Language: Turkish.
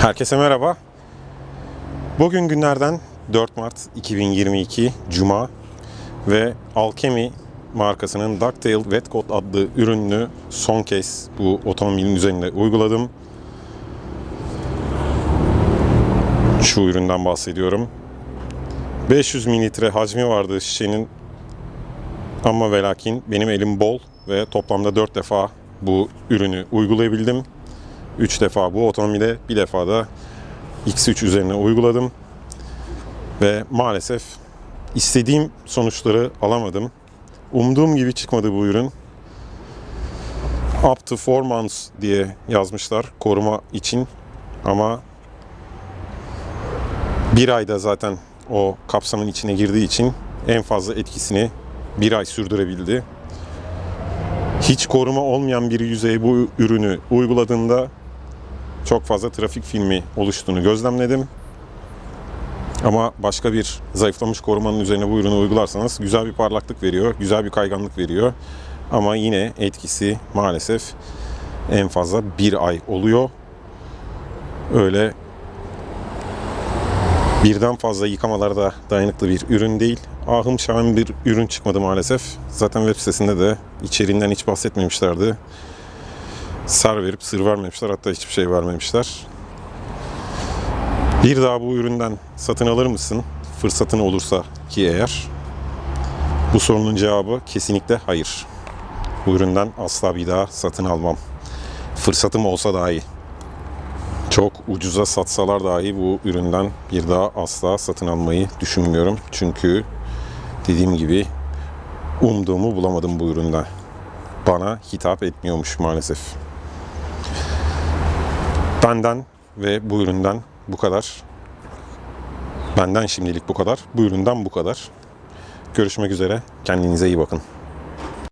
Herkese merhaba. Bugün günlerden 4 Mart 2022 Cuma ve Alchemy markasının Ducktail Wet Coat adlı ürününü son kez bu otomobilin üzerinde uyguladım. Şu üründen bahsediyorum. 500 mililitre hacmi vardı şişenin ama ve lakin benim elim bol ve toplamda 4 defa bu ürünü uygulayabildim. 3 defa bu otomobile, bir defa da X3 üzerine uyguladım. Ve maalesef istediğim sonuçları alamadım. Umduğum gibi çıkmadı bu ürün. Up to 4 months diye yazmışlar koruma için. Ama bir ayda zaten o kapsamın içine girdiği için en fazla etkisini bir ay sürdürebildi. Hiç koruma olmayan bir yüzeye bu ürünü uyguladığımda çok fazla trafik filmi oluştuğunu gözlemledim. Ama başka bir zayıflamış korumanın üzerine bu ürünü uygularsanız güzel bir parlaklık veriyor, güzel bir kayganlık veriyor. Ama yine etkisi maalesef en fazla bir ay oluyor. Öyle birden fazla yıkamalarda dayanıklı bir ürün değil. Ahım şahım bir ürün çıkmadı maalesef. Zaten web sitesinde de içeriğinden hiç bahsetmemişlerdi. Sar verip sır vermemişler. Hatta hiçbir şey vermemişler. Bir daha bu üründen satın alır mısın? Fırsatın olursa ki eğer. Bu sorunun cevabı kesinlikle hayır. Bu üründen asla bir daha satın almam. Fırsatım olsa dahi. Çok ucuza satsalar dahi bu üründen bir daha asla satın almayı düşünmüyorum. Çünkü dediğim gibi umduğumu bulamadım bu üründen. Bana hitap etmiyormuş maalesef. Benden ve bu üründen bu kadar. Benden şimdilik bu kadar. Bu üründen bu kadar. Görüşmek üzere. Kendinize iyi bakın.